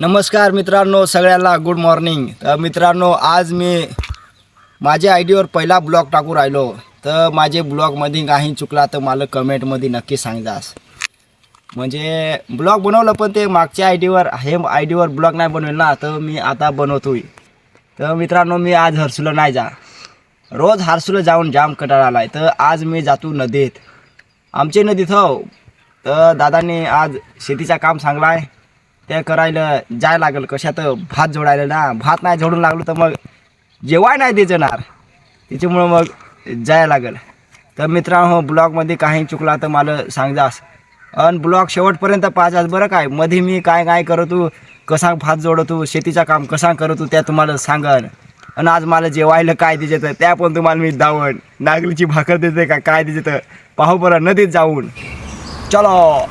नमस्कार मित्रांनो सगळ्यांना गुड मॉर्निंग तर मित्रांनो आज मी माझ्या आय डीवर पहिला ब्लॉग टाकू राहिलो. तर माझे ब्लॉगमध्ये काही चुकला तर मला कमेंटमध्ये नक्की सांगतास म्हणजे ब्लॉग बनवलं पण ते मागच्या आय डीवर हे आय डीवर ब्लॉग नाही बनवेल ना तर मी आता बनवतोय. तर मित्रांनो मी आज हर्सुला नाही जा. रोज हर्सुला जाऊन जाम कटाळा आला आहे तर आज मी जातो नदीत. आमचे नदीत हो. तर दादाने आज शेतीचं काम सांगला आहे ते करायला जाय लागल कशात? भात जोडायला ना. भात नाही जोडून लागलो तर मग जेवाय नाही देणार त्याच्यामुळं मग जाय लागल. तर मित्रांनो हो, ब्लॉगमध्ये काही चुकला तर मला सांगजास आणि ब्लॉग शेवटपर्यंत पाहजास बरं काय. मध्ये मी काय काय करतो कसा भात जोडतो शेतीचं काम कसा करतो त्या तुम्हाला सांगन. आणि आज मला जेवायला काय दिजे तर त्या पण तुम्हाला मी दावण. नागलीची भाकर देते का काय दिजे तर पाहू बरं नदीत जाऊन. चलो.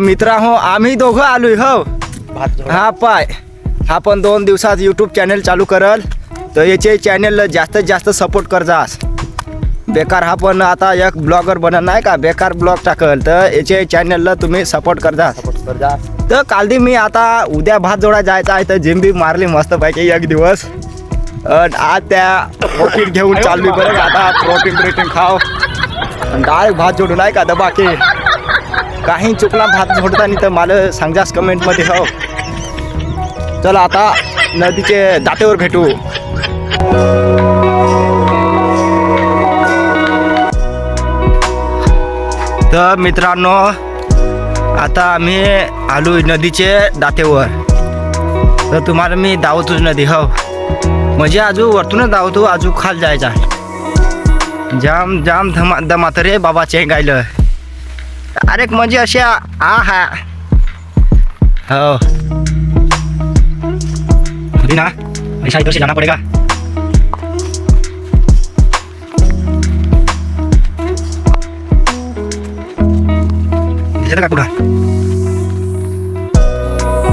मित्रा हो आम्ही दोघं आलोय हो. हा पाय. हा पण दोन दिवसात यूट्यूब चॅनल चालू करल. तर याचे चॅनलला जास्तीत जास्त सपोर्ट कर जास बेकार हा पण आता एक ब्लॉगर बनत नाही का? बेकार ब्लॉग टाकल. तर याचे चॅनलला तुम्ही सपोर्ट कर जा तर कालदी मी आता उद्या भात जोडा जायचा आहे तर जिम बी मारली मस्त पैकी एक दिवस. आज त्या प्रोटीन घेऊन चालली बरं आता. प्रोटीन ब्रोटीन खाव. डायरेक्ट भात जोडून आहे का दबा की? काही चुकला भात झोडताना तर मला सांगजास कमेंटमध्ये हो. चला आता नदीचे दातेवर भेटू. तर मित्रांनो आता आम्ही आलो नदीचे दातेवर. तर तुम्हाला मी दावतोच नदी हो. म्हणजे आजू वरतूनच दावतो आजू खाल जायचा. जाम जाम धमा दमात रे बाबाचे गायलं. अरे म्हणजे अशा आ हा. हो. होती ना? पैसा इधर से जाना पड़ेगा? दिसलं का कुठं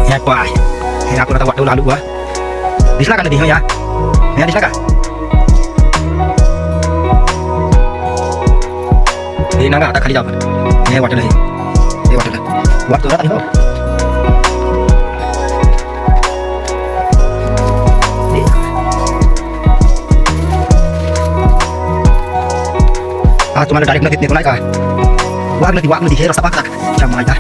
हे पाय हे आपण आता वाटवलं आलू बुवा दिसला का नदी हो या या दिसला का हे ना का आता खाली जाऊ आपण हे वाटलं हे हे वाटलं वाटतो ना हो हा तुम्हाला डायरेक्ट नदीत नेतो नाही का वाघ नदी वाघ नदी हे रस्ता पाहता त्या माहिती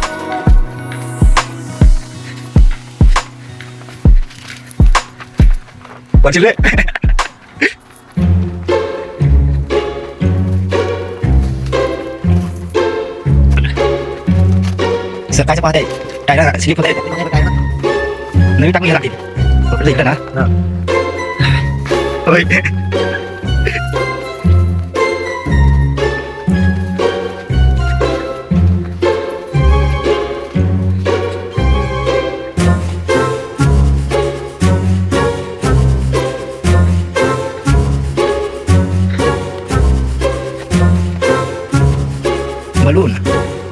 पचले सरकारच्या पाहते टायरा स्लिप होते नवीन टाकून घ्या लागतील इकडे ना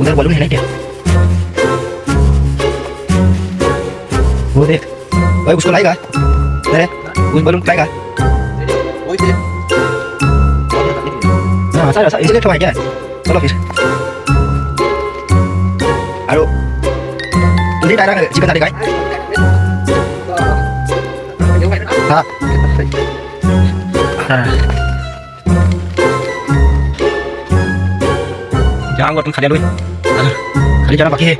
उधर बलून है ना क्या वो देख ओए उसको लाएगा अरे उस बलून को लाएगा हाँ सारा इसलिए तो है क्या चलो फिर हेलो तुझे डायरा चिकन डालेगा हाँ हाँ đi cho nó vào kia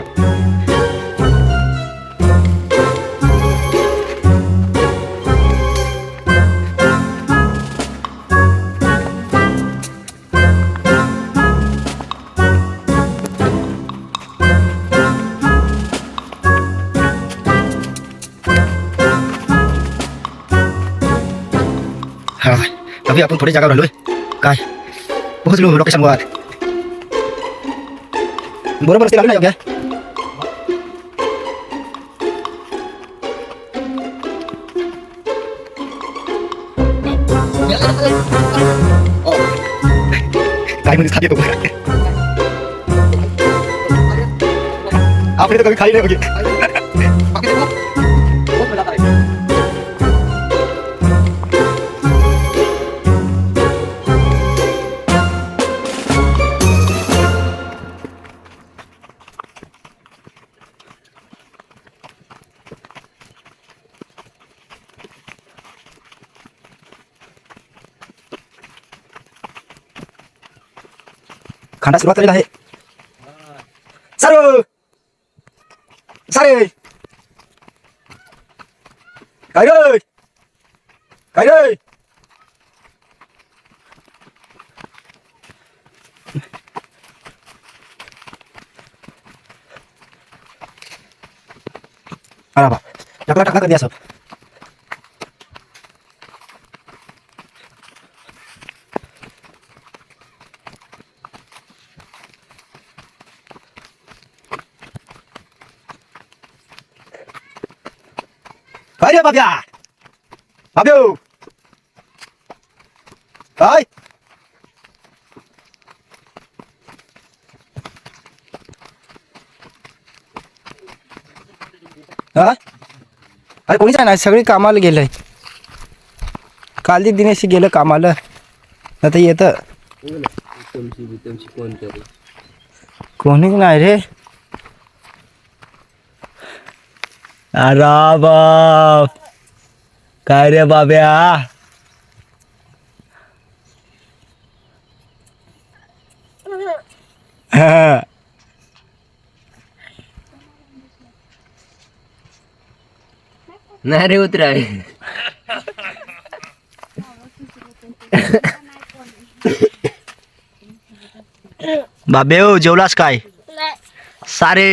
Rồi, bây giờ tôi phải đi ra cao rồi lui. Cái, bố cứ lưu nó cái xong rồi. Tapi आपण थोडी जागा राहिलोय काय पोहोचलो लोकेशन वर बरोबर रस्ते लागले ना योग्य काय म्हणजे खाते तो आपने तो कभी खाई नहीं होगी खांडा सुरुवात केलेला आहे सारे सारे काय रे काय रे अरे बा टाकला टाकला कर दिया सब काय रे बाब्या बाब्यो काय हा? अरे कोणीच नाही सगळी कामाला गेलंय. काल दिनेश गेलं कामाला. आता येतं. कोणी नाही रे. अरे बाप काय रे बाब्या? हा. नाही रे उतराय. बाबेओ जेवलास काय? सारे.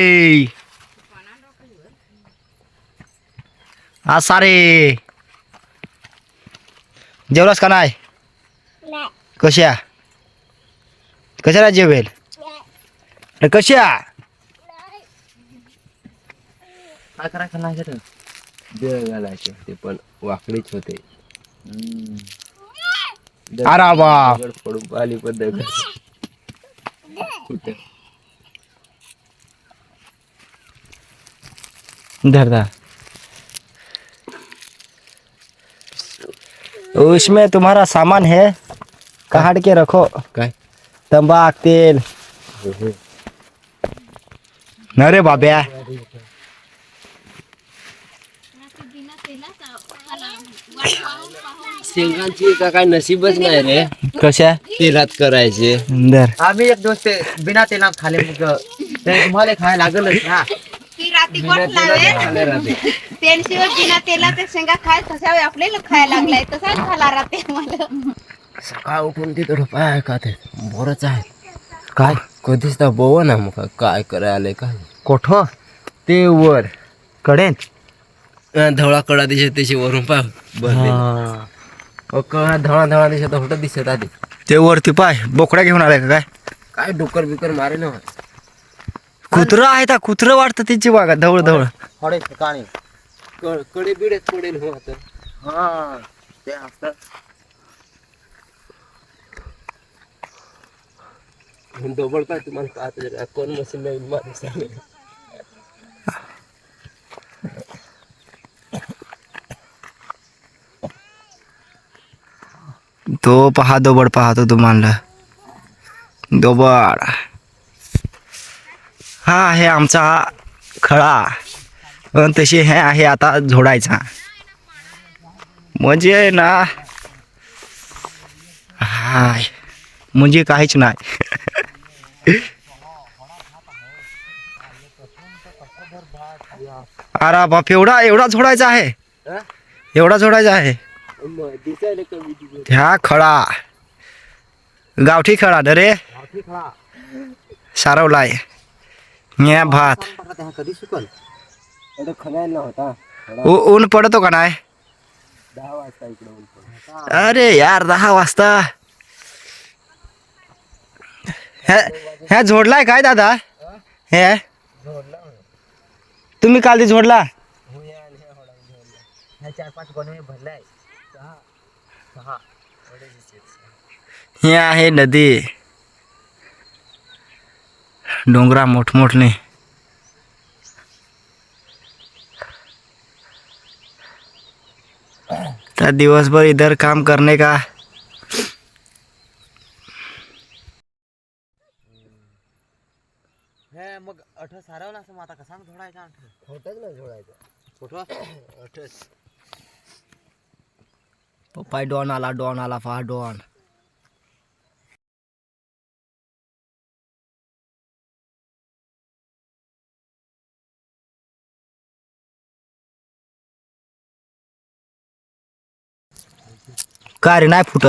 हा सारे. जेवलास का नाही? कशा? कशाला जेवेल? अरे कशा? काय करायचं नाही जरा देळ घालायचे ते पण वाकडीच होते. अरे बाप दगड पडून आली पण दगड. कुठे? धर धर. उसमें तुम्हारा सामान है। काट के रखो। काय? तंबाक तेल। न रे बाब्या। शेंगांची का काय नशीबच नाही रे. कशा? तेलात करायचे. आम्ही एक दोस्त बिना तेलात खाले मग ते तुम्हाला खायला लागलच ना. ती राती गोट लावे तेलशिवाय बिना शेंगा खाय तशा आपल्याला खायला लागलाय तसाच झाला राहते मला सकाळ उठून तिकडं पाय का ते बोरच आहे काय कधीच तर बोव ना मग काय करायला काय कोठ ते वर कडेन अं, धवळा कडा दिसत त्याची वरून पाय भरले कळा धवळा धवळा दिसत होत दिसत आधी ते वरती पाय बोकड्या घेऊन आलाय का काय काय डुकर बिकर मारे ना कुत्र आहे का कुत्र वाटतं तिची वागा धवळ धवळ थोडे ठिकाणी कडे बिडे पडेल हो आता. हा ते असतात डबल पाय तुम्हाला जरा कोण मशीन नवीन तो पहा दोबड पाहतो तुम्हाला. दोबड. हा आहे आमचा खळा. पण तशी हे आहे आता झोडायचा. म्हणजे ना हाय म्हणजे काहीच नाही. अरे बाप एवढा एवढा झोडायचा आहे. एवढा झोडायचा आहे. ह्या खळा. गावठी खळा न रे. सारवलाय. भात. कधी सुकल? खणायला होता. ऊन पडतो का नाही? दहा वाजता इकडं ऊन पडलं. अरे यार दहा वाजता. ह्या ह्या झोडलाय काय दादा? हे? तुम्ही काल ती झोडला? चार पाच गोणे भरलाय हे आहे नदी. डोंगरा मोठमोठणे. आता दिवसभर इधर काम करने का। पप्पा मग अठ सारवलं असं आता कसा झोडायचा अंठ खोटच ना जोडायचं कुठं पप्पाय डॉन आला डॉन आला फा डॉन. का रे नाही फुट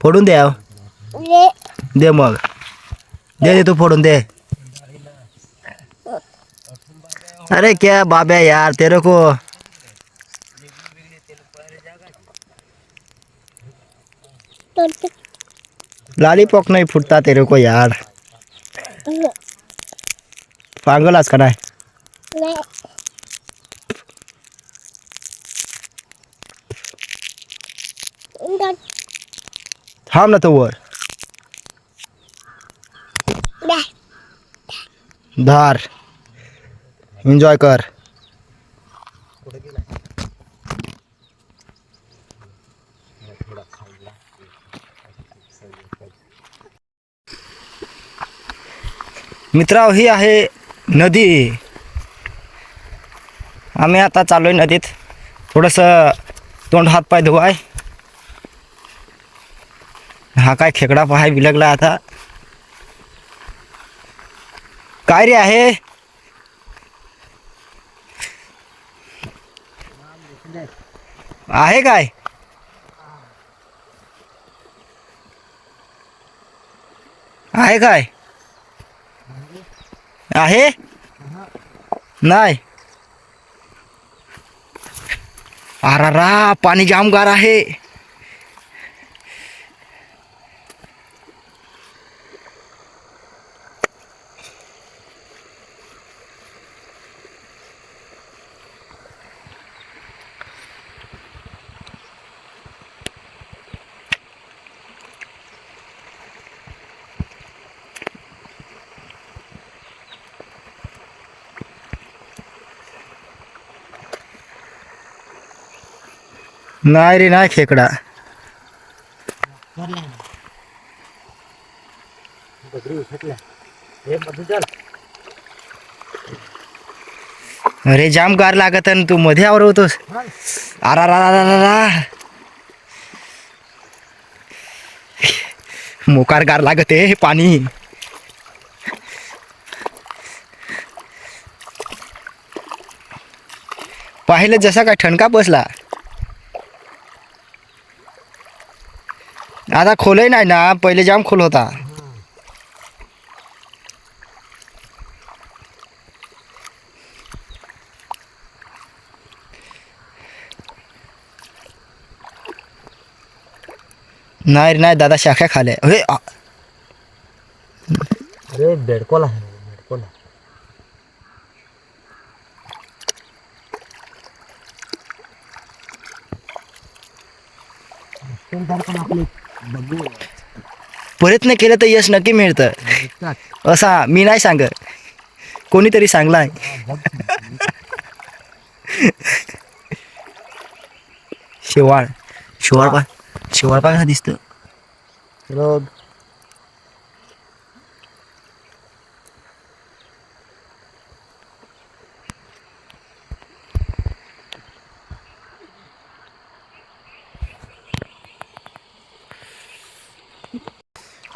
फोडून दे याव. दे मग. दे दे तू फोडून दे. अरे क्या बाब्या यार, तेरे को. लाली लॉलीपॉप नहीं फूटता तेरे को यार. पागल आज का नाही। थांब ना तो वर. धार. एन्जॉय कर. मित्रांनो ही आहे नदी. आम्ही आता चालू आहे नदीत. थोडंसं तोंड हात पाय धुवाय. हा काय खेकडा पाहाय बिलगला आता. काय रे आहे? आहे काय? आहे काय? आहे? नाही. अरा रा पाणी जाम गार आहे. नाही रे नाही खेकडा. अरे जाम गार लागत आणि तू. मध्ये आवर होतोस अरा रा रा रा रा. मोकार गार लागत आहे हे पाणी. पाहिलं जसा काय ठणका बसला. आता खोलही नाही ना पहिले जाम खोल होता. नाही रे नाही दादा शाख्या खाल्या आ- अरे बेडकोला आहे बेडकोला प्रयत्न केलं तर यश नक्की मिळतं. असा मी नाही सांगत. कोणीतरी सांगलाय. शेवाळ. शेवाळ पा शेवाळ पा दिसतं?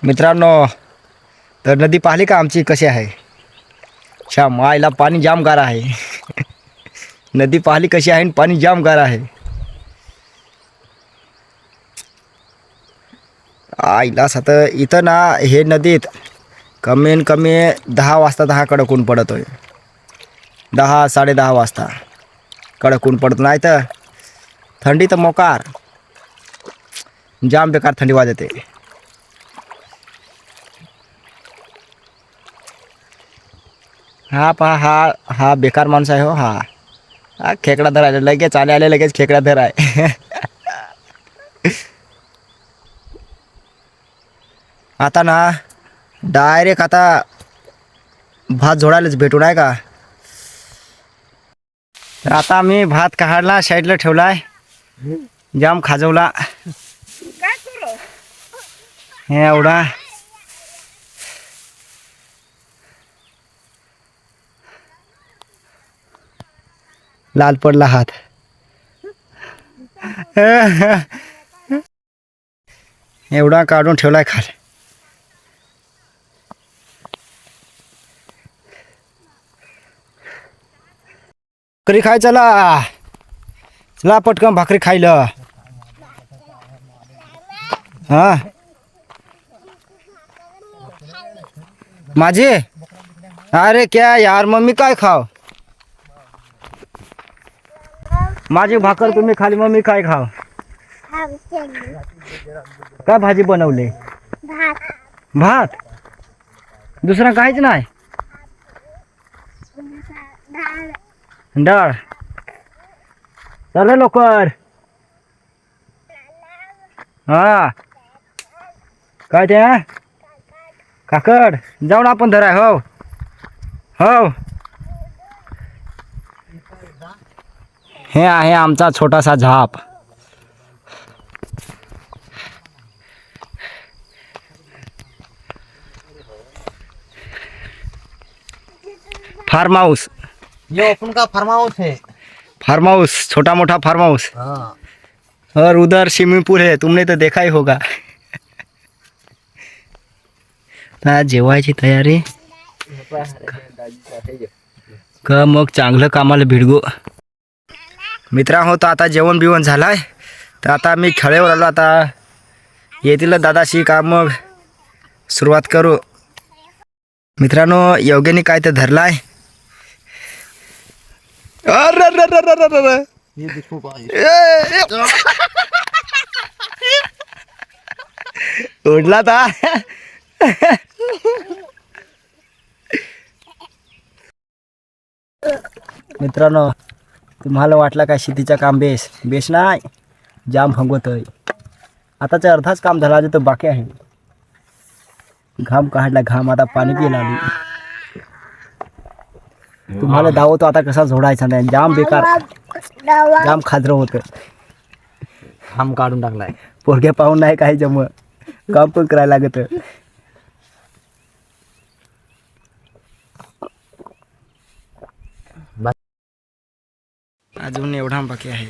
मित्रांनो तर नदी पाहिली का आमची? कशी आहे? छा मायला पाणी जाम गार आहे. नदी पाहिली कशी आहे आणि पाणी जाम गार आहे. आईला आता इथं ना हे नदीत कमी कमी दहा वाजता दहा कडक ऊन आहे दहा साडेदहा वाजता कडक ऊन पडत नाही तर थंडी तर मोकार जाम बेकार थंडी वाजते. हा पहा हा हा बेकार माणूस आहे हो हा. हा खेकडा धरायला लगेच आले आले लगेच खेकडा धराय. आता ना डायरेक्ट आता भात झोडायलाच भेटू नाही का? आता आम्ही भात काढला साईडला ठेवला आहे जाम खाजवला. हे एवढा. लाल पडला हात. एवढा काढून ठेवलाय खाल. भाकरी खाय चला. चला पटकन भाकरी खायला. हा. माझे अरे क्या यार मम्मी काय खाव? माझी भाकर तुम्ही खाली मग मी काय खाव? काय भाजी बनवले? भात. दुसरा काहीच नाही? डाळ. चला लवकर. हा. काय ते काकड. जाऊन आपण धराय हो. हो. हे आहे आमचा छोटासा झाप. फार्म हाऊस ये अपन का फार्म हाउस है फार्म हाउस छोटा मोटा फार्म हाउस हाँ. और उधर स्विमिंग पूल है तुमने तो देखा ही होगा. आता जेवायची तयारी. का मग चांगलं कामाला भिडगो. मित्रांनो हो, तर आता जेवण बिवण झालाय. तर आता मी खेळेवर आलो आता येतील दादाशी का मग. सुरुवात करू. मित्रांनो योग्याने काय तर धरलं आहे अरे, उडला ता. मित्रांनो तुम्हाला वाटला का शेतीचं काम बेस? बेस नाही. जाम फंगवत आहे आताचा अर्धाच काम झाला तर बाकी आहे. घाम काढला घाम आता पाणी पिला आली तुम्हाला दावतो आता कसा झोडायचा नाही. जाम बेकार. जाम खाजरं होतं. हम काढून टाकलाय. पोरग्या पाहून नाही काही जम काम पण करायला लागत. अजून एवढा बाकी आहे.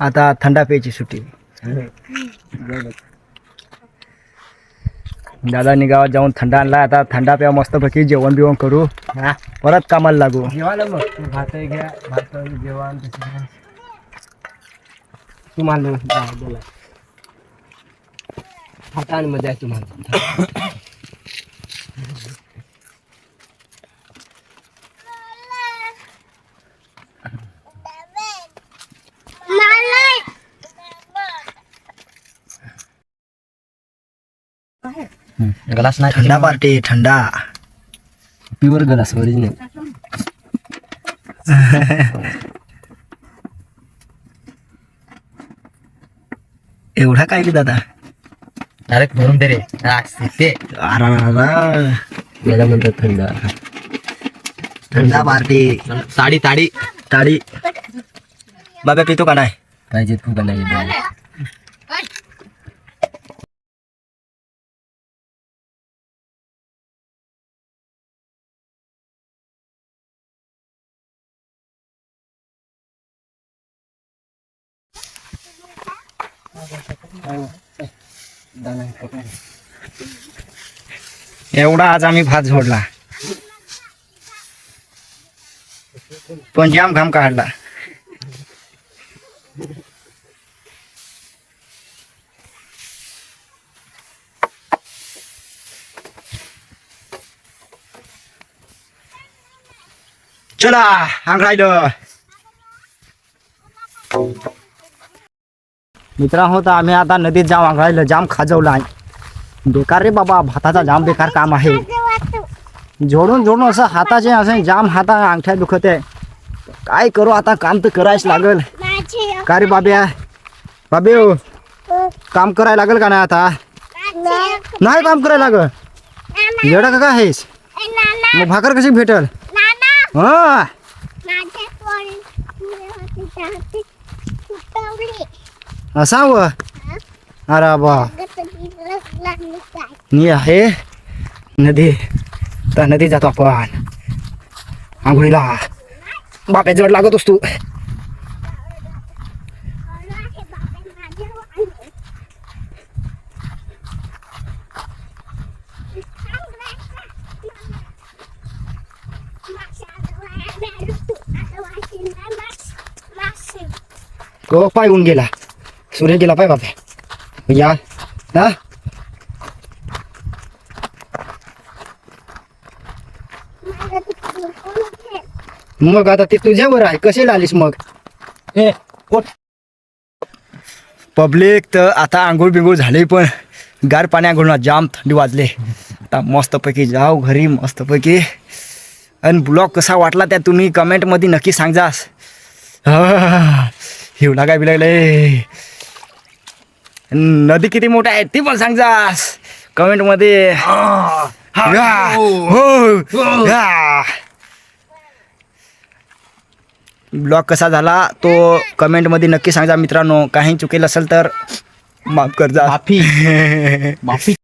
आता थंडा प्यायची सुट्टी. दादा गावात जाऊन थंडा आणला. आता थंडा प्या मस्तपैकी जेवण बिवण करू. हा परत कामाला लागू. जेवायला मग. तू भात घ्या भात जेवण तुम्हाला हा, बोला तुम्हाला. ग्लास नाही थंडा पार्टी थंडा प्युअर गलास ओरिजिनल एवढा काय की दादा? डायरेक्ट भरून दे रे. ते याला म्हणतात थंड थंडा पार्टी. ताडी ताडी टाळी बाबा पितो का नाही? पाहिजे तू का नाही एवढा आज आम्ही भात झोडला. पण जाम घाम काढला. चला आंघायलं मित्रांनो तर आम्ही आता नदीत जाम आंघायला जाम खाजवला आहे. बेकार रे बाबा भाताचा जाम बेकार काम आहे. जोडून जोडून असं हाताचे असं जाम हाता अंगठ्या दुखत आहे. काय करू आता काम तर करायच लागल. का रे बाब्या बाबे हो. काम करायला लागल का नाही आता? नाही काम करायला लागल. येडा का काय आहेस? मग भाकर कशी भेटल? हा. असा व अरे बा. मी आहे नदी. तर नदी जातो आपण. आंघोळीला. बाप्या जवळ लागत असतो पाय होऊन गेला. सूर्य गेला पाय बाप्या या. हा मग आता ते तुझ्यावर आहे. कसे आलीस मग? ए पब्लिक तर आता आंघोळ बिंघोळ झाले पण गार पाणी आंघोळ जाम थंडी वाजले. आता मस्तपैकी जाऊ घरी मस्तपैकी. आणि ब्लॉग कसा वाटला त्या तुम्ही कमेंटमध्ये नक्की सांगजास. हिवला काय बिलागले नदी किती मोठा आहे ती पण सांगजास. कमेंटमध्ये या, हो, या. ब्लॉग कसा झाला तो कमेंटमध्ये नक्की सांगा मित्रांनो. काही चुकेल असेल तर माफ कर जा माफी. माफी.